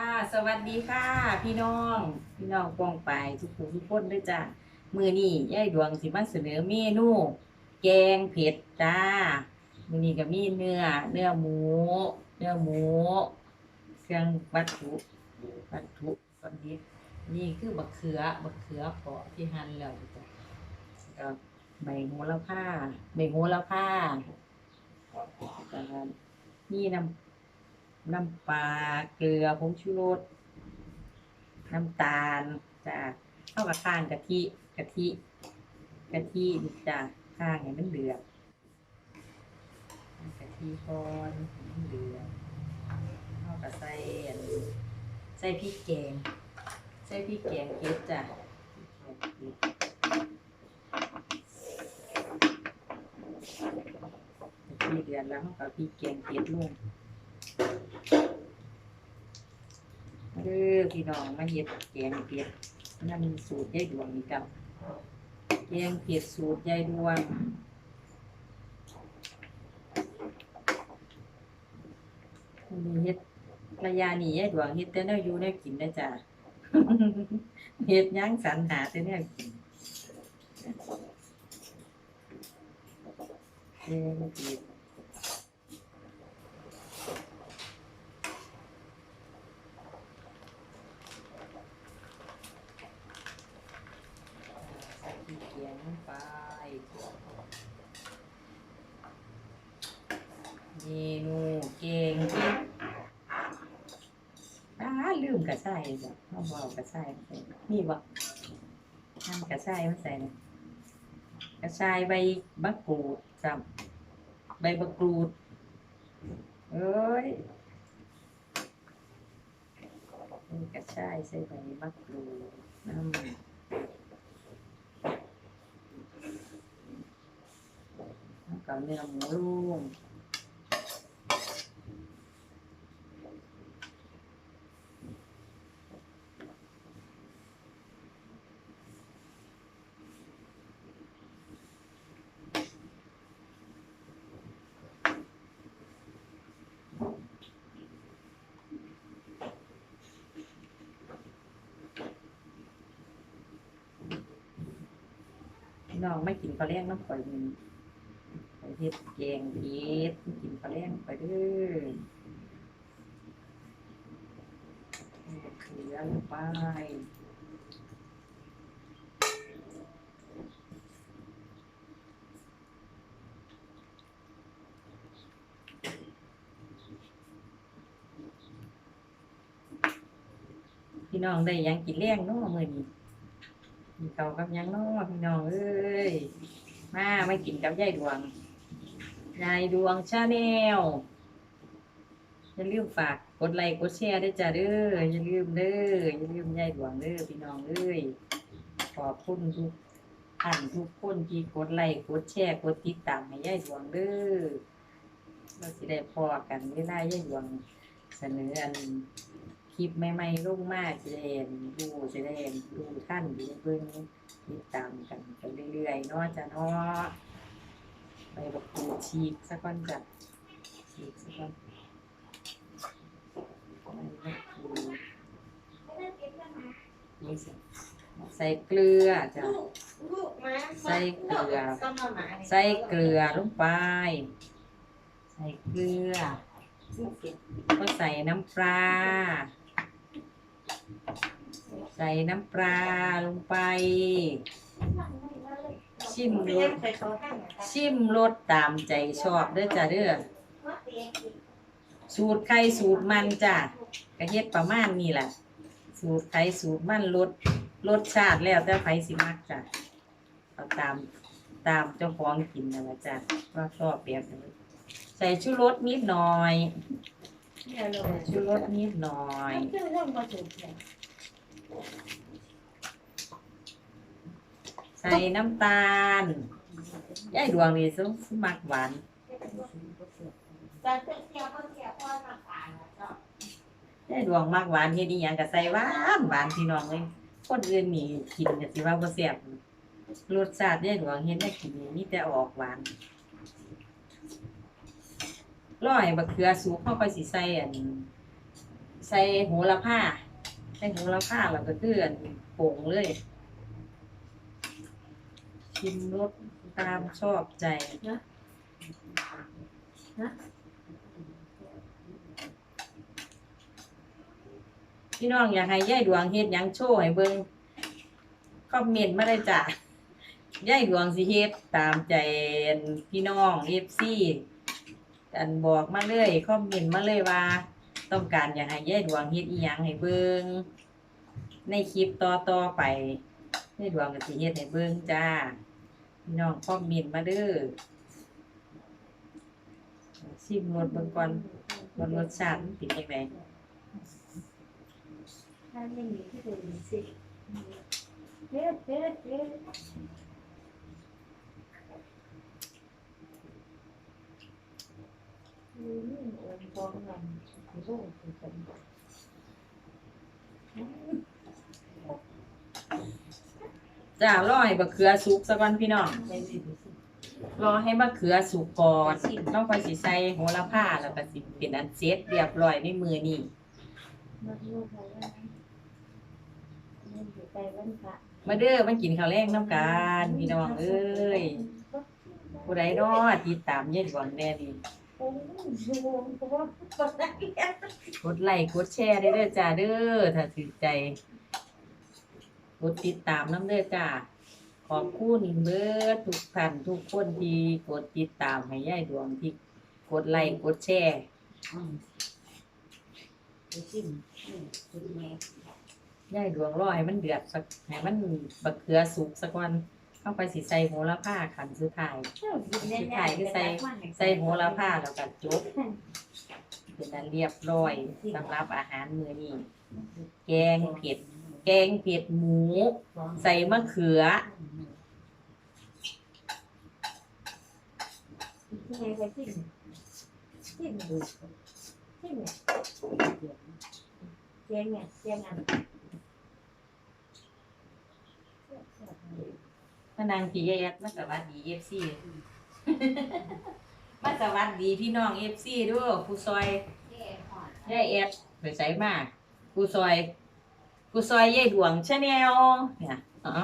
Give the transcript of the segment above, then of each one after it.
ค่ะ สวัสดีค่ะ พี่น้อง พี่น้องกองไปทุกผู้ทุกคนด้วยจ้ะมือนี่ยายดวงสิมาเสนอเมนู แกงเผ็ดจ้า มือนี้ก็มีเนื้อ เนื้อหมู เนื้อหมู เครื่องวัตถุวัตถุตอนนี้นี่คือบักเขือบักเขือเปาะที่หั่นแล้วจ้ะแล้วก็ใบโหระพาใบโหระพาแล้วก็นี่น้ำ น้ำปลาเกลือผงชูรสน้ำตาลจ้ะเข้ากับข้างกะทิกะทิกะทินี่จ้ะข้างให้มันเดือดกะทิก่อนมันเดือดเข้ากับใส่อันใส่พริกแกงใส่พริกแกงเก็ดจ้ะกแกงเดกะทิเดือดแล้วเขากับพริกแกงเก็ดลง เด้ อพี่น้องมาเฮ็ดแกงเผ็ดนั่นสูตรยายดวงนี่กับแกงเผ็ดสูตรยายดวงมีเฮ็ดระยะนี้ยายดวงเฮ็ดแต่แนวอยู่แนวกินนะจ๊ะเฮ็ดหยังสรรหาแต่แนวกินแกงเผ็ด ใส่พริกเขียงลง ไปเมนูเก่งเก่งอ้าลืมกระชายจ้ะเขาบอกกระชายมาใส่นี่บ่ทำกระชายมาใส่นะกระชายใบมะกรูดจับใบมะกรูด เอ้ยนี่กระชายใส่ใบมะกรูดน้ำ แล้วก็เนื้อหมูลูกน้องไม่กินข้าวแรงน้ำข่อยมันไป เฮ็ดแกงเฮ็ดกินปลาแรงไปเด้อเอาเกลือลงไปพี่น้องได้ยังกินแรงนาะมื้อนี้มีข้ากับยังนาะพี่น้องเอ้ยมาไม่กินกับยายดวง ยายดวงชาแนลอย่าลืมฝากกดไลค์กดแชร์ด้วยจ้าเด้ออย่าลืมเด้ออย่าลืมยายดวงเด้อพี่น้องเอ้ยขอบคุณทุกท่านทุกคนที่กดไลค์กดแชร์กดติดตามให้ยายดวงเด้อเราสิได้พอกันเวลายายดวงเสนออันคลิปใหม่ๆลงมาจะได้ดูจะได้ดูท่านดูเบิ่งติดตามกันไปเรื่อยๆเนาะจ้ะเนาะ ไปบอกปูฉีกสักก่อนจ้ะฉีกสักก่อนนี่สิใส่เกลือจ้ะใส่เกลือ ใส่เกลือลงไป ใส่เกลือ ก็ใส่น้ำปลา ใส่น้ำปลาลงไป ชิมรสชิมรสตามใจชอบเด้อจ้ะเด้อสูตรใครสูตรมันจ้ะกระเฮ็ดประมาณนี้แหละสูตรใครสูตรมันรสรสชาติแล้วแต่ใครสิมักจ้ะเอาตามตามเจ้าของกินนั่นแหละจ้ะว่าชอบแบบไหนใส่ชูรสนิดหน่อยชูรสนิดหน่อย ใส่น้ำตาลยายดวงนี่สุมักหวานยายดวงมักหวานเฮ็ดอีหยังก็ใส่หวานหวานพี่น้องเลยคนอื่นนี่กินก็สิว่าบ่แซ่บรสชาติยายดวงเฮ็ดได้กินนี่มีแต่ออกหวานร้อยบักเขือสุกเข้าไปสิใส่อันใส่โหระพาใส่โหระพาแล้วก็คืออันโป่งเลย ชิมรสตามชอบใจนะนะพี่น้องอยากให้ยายดวงเฮ็ดหยังโชว์ให้เบิ่งคอมเมนต์มาได้จ้ะยายดวงสิเฮ็ดตามใจพี่น้อง FC อันบอกมาเลยคอมเมนต์มาเลยว่า ต้องการอยากให้ยายดวงเฮ็ดอีหยังให้เบิ่งในคลิปต่อต่อๆไปยายดวงก็สิเฮ็ดให้เบิ่งจ้า พี่น้องคอมเมนต์มาเด้อชิมรสเบิ่งก่อนว่ารสชาติมันเป็นจังไดถ้าไม่มีที่อื่นสิเด็ดเด็ดเด็ดอืมโอ้ยฟ้องกันโอ้โหคือกัน จ้ารอให้บะเขือสุกสักวันพี่น้องรอให้มะเขือสุกก่อนต้องไปสิใส่โหระพาแล้วก็สิเป็นอันเสร็จเรียบร้อยในมือนี่มันลูกอะไรมันอยู่ใจวันพระมาเด้อมากินข้าวแรงน้ำกันพี่น้องเอ้ยผู้ใดรอติดตามยายดวงแน่นี่อนนั้นเนี่กดไลค์กดแชร์ได้เด้อจ้าเด้อถ้าถือใจ กดติดตามน้ำเด้อจ้าขอบคุณเบิดทุกท่านทุกคนที่กดติดตามให้ยายดวงที่กดไลค์กดแชร์อืมไปชิมอืมคุณแม่ย่ายดวงรอให้มันเดือดสักให้มันบักเขือสุกสักวันเข้าไปสิใส่โหระพาขันสุดท้ายใส่โหระพาแล้วก็จบเป็นอันเรียบร้อยสำหรับอาหารมื้อนี้ แกงเผ็ด แกงเผ็ดหมู ใส่มะเขือที่ไหนไปชิมชิมดูชิมเนี่ยเจียงเนี่ยเจียงอันพนางพี่ยายแอดมาสวัสดีเอฟซี มาสวัสดีพี่น้องเอฟซีด้วยผู้ซอยยายแอดไปใส่มาผู้ซอย ผู้ซอยยายดวงชาแนลเนี่ยอ๋อ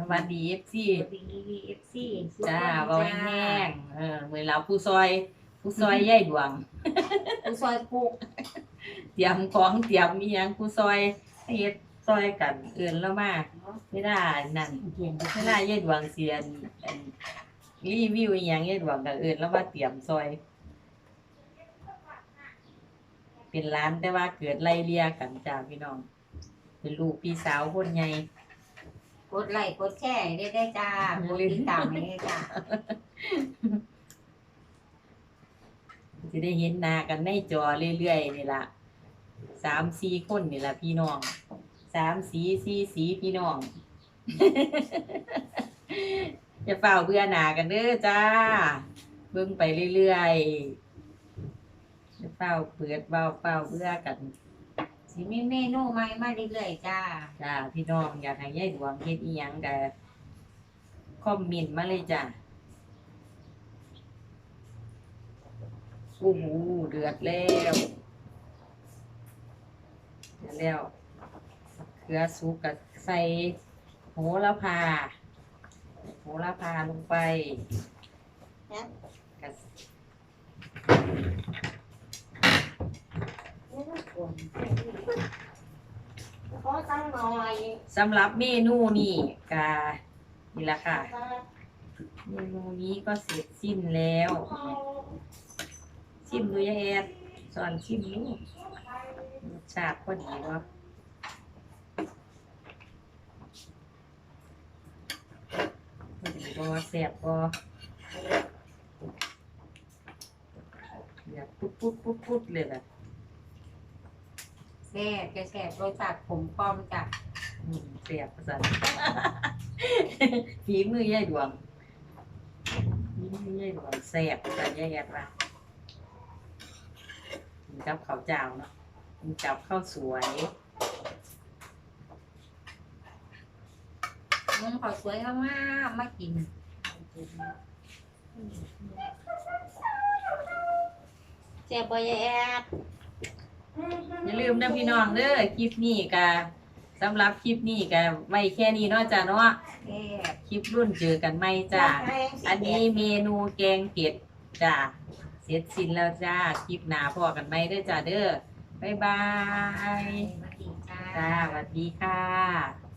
สวัสดีเอฟซีดีดีเอฟซีจ้าเบาแห้งๆเออเมื่อเราผู้ซอยผู้ซอยยายดวงผู้ซอยปุกเตรียมของเตรียมมีหยังผู้ซอยให้เฮ็ดซอยกันเอื่นแล้วมาไม่ได้นั่นเจียงไม่ได้ยายดวงเสียนอันรีวิวอหยังยายดวงกับเอื่นแล้วมาเตรียมซอย เป็นร้านแต่ว่าเกิดไล่เลี่ยกันจ้าพี่น้อง เป็นลูกพี่สาวคนใหญ่กดไลค์กดแชร์ได้ได้จ้ากดติดตามให้ได้จ้าจะได้เห็นหน้ากันในจอเรื่อยๆนี่ละสามสี่คนนี่ละพี่น้องสามสีสี่สีพี่น้องจะเฝ้าเบื่อหนากันเด้อจ้า เบิ่งไปเรื่อยๆจะ เฝ้าเปิดเฝ้าเฝ้าเบื่อกันสิมีเมนูใหม่มาเรื่อยๆจ้า จ้าพี่น้องอยากให้ยายดวงเฮ็ดอีหยังก็คอมเมนต์มาเลยจ้าโอ้โหเดือดแล้วเดือดแล้วเกลือสุกกับใส่โหระพาโหระพาลงไปกับ ขอตั้งหน่อยสำหรับเมนูนี่กานี่ละค่ะ เมนูนี้ก็เสร็จสิ้นแล้วชิมดูยายแอดสอนชิมดูรสชาติพอดีวะพอดีบ่แซ่บบอยากปุ๊บปุ๊บปุ๊บปุ๊บเลยแบบ แซ่บจะแซ่บรสชาติผมป้อมจ้ะอืมแซ่บประสานฝีมือยายดวงฝีมือยายดวงแซ่บประสานยายแอดว่ากินกับข้าวเจ้าเนาะกินกับข้าวสวยมึงขอสวยมากๆมากินแซ่บบ่ยายแอด มนะพี่น้องเด้อคลิปนี้ก็สำหรับคลิปนี้ก็ไว้แค่นี้เนาะจ้ะเนาะแซ่บคลิปรุ่นเจอกันไหมจ้ะอันนี้เมนูแกงเผ็ดจ้ะเสร็จสิ้นแล้วจ้าคลิปหน้าพอกันไหมเด้อจ้าเด้อบ๊ายบายสวัสดีจ้าจ้าสวัสดีค่ะ